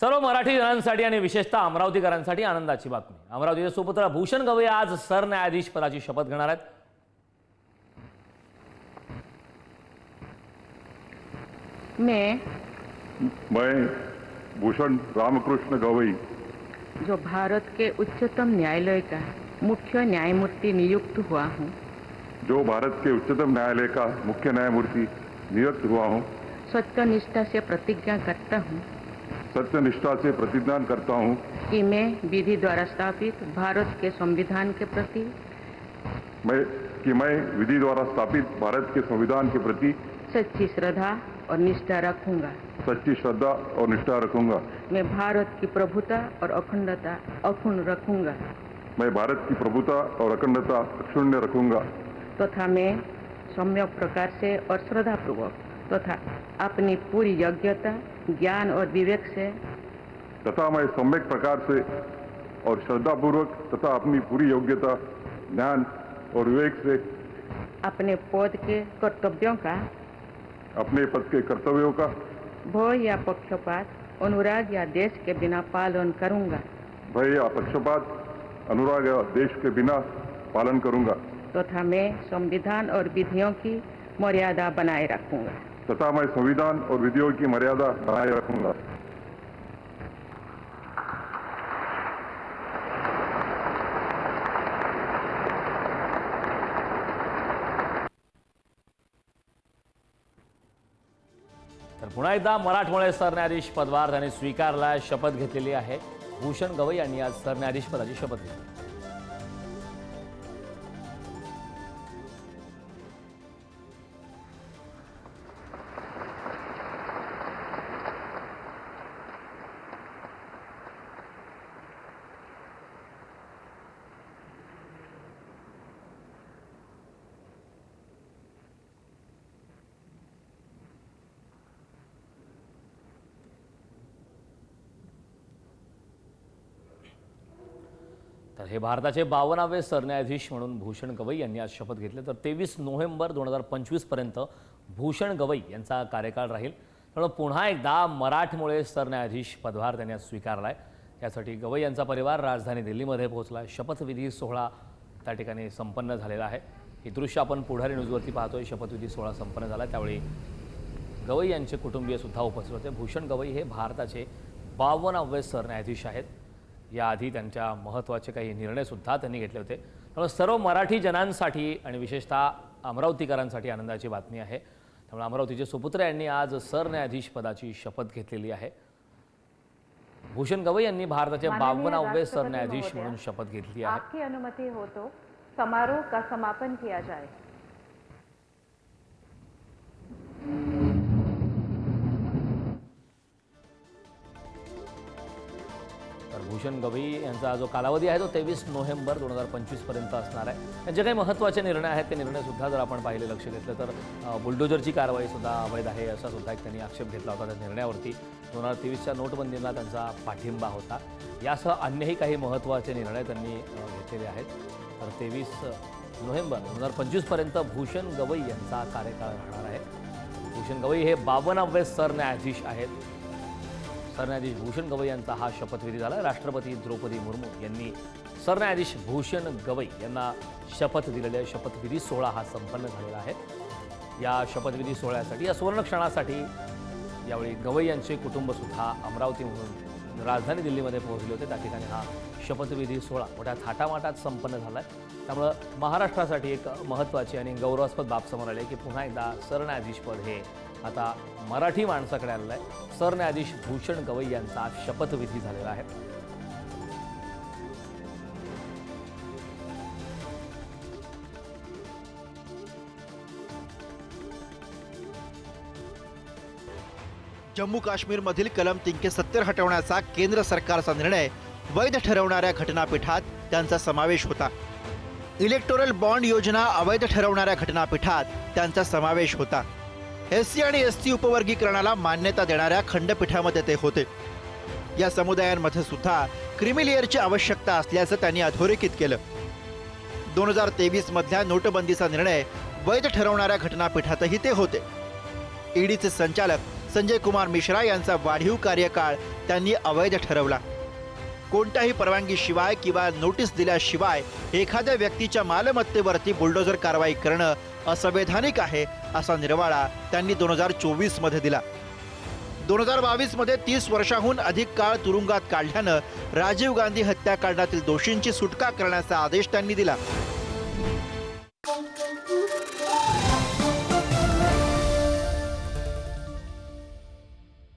सर्व मराठी जनांसाठी आणि विशेषतः अमरावतीकरांसाठी आनंदाची बातमी. अमरावतीचे सुपुत्र भूषण गवई आज सरन्यायाधीश पदाची शपथ घेणार आहेत. मैं. मैं भूषण रामकृष्ण गवई. जो भारत के उच्चतम न्यायालय का मुख्य न्यायमूर्ति नियुक्त हुआ हूँ। जो भारत के उच्चतम न्यायालय का मुख्य न्यायमूर्ति नियुक्त हुआ हूँ। सत्यनिष्ठा से प्रतिज्ञा करता हूँ। सत्य निष्ठा से प्रतिज्ञान करता हूँ। कि मैं विधि द्वारा स्थापित भारत के संविधान के प्रति मैं कि मैं विधि द्वारा स्थापित भारत के संविधान के प्रति सच्ची श्रद्धा और निष्ठा रखूँगा। सच्ची श्रद्धा और निष्ठा रखूँगा। मैं भारत की प्रभुता और अखंडता अक्षुण्ण रखूँगा। मैं भारत की प्रभुता और अखंडता अक्षुण्य रखूँगा। तथा तो मैं सम्यक प्रकार से और श्रद्धापूर्वक तथा अपनी पूरी योग्यता ज्ञान और विवेक से। तथा मैं सम्यक प्रकार से और श्रद्धापूर्वक तथा अपनी पूरी योग्यता ज्ञान और विवेक से अपने पद के कर्तव्यों का अपने पद के कर्तव्यों का भय या पक्षपात अनुराग या देश के बिना पालन करूँगा। भय या पक्षपात अनुराग या देश के बिना पालन करूँगा। तथा तो मैं संविधान और विधियों की मर्यादा बनाए रखूँगा। तथा मैं संविधान और विधियों की मर्यादा बनाए रखूंगा। तर पुन्हा एकदा मराठमोळे सरन्यायाधीश पदभार त्यांनी स्वीकारला शपथ घेतलेली आहे. भूषण गवई यांनी आज सरन्यायाधीश पदाची शपथ घेतली. तर हे भारताचे बावनावे सरन्यायाधीश म्हणून भूषण गवई यांनी आज शपथ घेतली. तर तेवीस नोव्हेंबर दोन हजार पंचवीसपर्यंत भूषण गवई यांचा कार्यकाळ राहील. त्यामुळे पुन्हा एकदा मराठमोळे सरन्यायाधीश पदभार त्यांनी आज स्वीकारला आहे यासाठी गवई यांचा परिवार राजधानी दिल्लीमध्ये पोहोचला शपथविधी सोहळा त्या ठिकाणी संपन्न झालेला आहे. हे दृश्य आपण पुढारी न्यूजवरती पाहतोय. शपथविधी सोहळा संपन्न झाला. त्यावेळी गवई यांचे कुटुंबीय सुद्धा उपस्थित होते. भूषण गवई हे भारताचे बावन्नावे सरन्यायाधीश आहेत. याआधी त्यांच्या महत्त्वाचे काही निर्णयसुद्धा त्यांनी घेतले होते. त्यामुळे सर्व मराठी जनांसाठी आणि विशेषतः अमरावतीकरांसाठी आनंदाची बातमी आहे. त्यामुळे अमरावतीचे सुपुत्र यांनी आज सरन्यायाधीश पदाची शपथ घेतलेली आहे. भूषण गवई यांनी भारताचे राष्ट्रपति सरन्यायाधीश म्हणून शपथ घेतली आहे. अनुमति हो तो समारोह का समापन किया जाए। तर भूषण गवई यांचा जो कालावधी आहे तो तेवीस नोव्हेंबर दोन हजार पंचवीसपर्यंत असणार आहे. त्यांचे काही महत्त्वाचे निर्णय आहेत ते निर्णयसुद्धा जर आपण पाहिले लक्ष घेतलं तर बुलडोजरची कारवाईसुद्धा अवैध आहे असा सुद्धा एक त्यांनी आक्षेप घेतला होता त्या निर्णयावरती. दोन हजार तेवीसच्या नोटबंदीला त्यांचा पाठिंबा होता. यासह अन्यही काही महत्त्वाचे निर्णय त्यांनी घेतलेले आहेत. तर तेवीस नोव्हेंबर दोन हजार पंचवीसपर्यंत भूषण गवई यांचा कार्यकाळ राहणार आहे. भूषण गवई हे बावन्नावे सरन्यायाधीश आहेत. सरन्यायाधीश भूषण गवई यांचा हा शपथविधी झाला. राष्ट्रपती द्रौपदी मुर्मू यांनी सरन्यायाधीश भूषण गवई यांना शपथ दिलेल्या शपथविधी सोहळा हा संपन्न झालेला आहे. या शपथविधी सोहळ्यासाठी या सुवर्ण क्षणासाठी यावेळी गवई यांचे कुटुंबसुद्धा अमरावतीमधून राजधानी दिल्लीमध्ये पोहोचले होते. त्या ठिकाणी हा शपथविधी सोहळा मोठ्या थाटामाटात संपन्न झाला आहे त्यामुळं महाराष्ट्रासाठी एक महत्त्वाची आणि गौरवास्पद बाब समोर आली की पुन्हा एकदा सरन्यायाधीशपद हे आता मराठी माणसाकडे आलेलं आहे सरन्यायाधीश भूषण गवई यांचा आज शपथविधी झालेला आहे. जम्मू काश्मीरमधील कलम तीनशे सत्तर हटवण्याचा केंद्र सरकारचा निर्णय वैध ठरवणाऱ्या घटनापीठात त्यांचा समावेश होता. इलेक्टोरल बॉन्ड योजना अवैध ठरवणाऱ्या घटनापीठात त्यांचा समावेश होता. एस सी आणि एस टी उपवर्गीकरणाला मान्यता देणाऱ्या खंडपीठामध्ये ते होते. या समुदायांमध्ये सुद्धा क्रिमिलियरची आवश्यकता असल्याचं त्यांनी अधोरेखित केलं. दोन हजार तेवीस मधल्या नोटबंदीचा निर्णय वैध ठरवणाऱ्या घटनापीठातही ते होते. ईडीचे संचालक संजय कुमार मिश्रा यांचा वाढीव कार्यकाळ त्यांनी अवैध ठरवला. कोणत्याही परवानगीशिवाय किंवा नोटीस दिल्याशिवाय एखाद्या व्यक्तीच्या मालमत्तेवरती बुलडोझर कारवाई करणं असंवैधानिक आहे असा निर्वाळा त्यांनी दोन हजार चोवीसमध्ये दिला. दोन हजार बावीसमध्ये तीस वर्षाहून अधिक काळ तुरुंगात काढल्यानं राजीव गांधी हत्याकांडातील दोषींची सुटका करण्याचा आदेश त्यांनी दिला.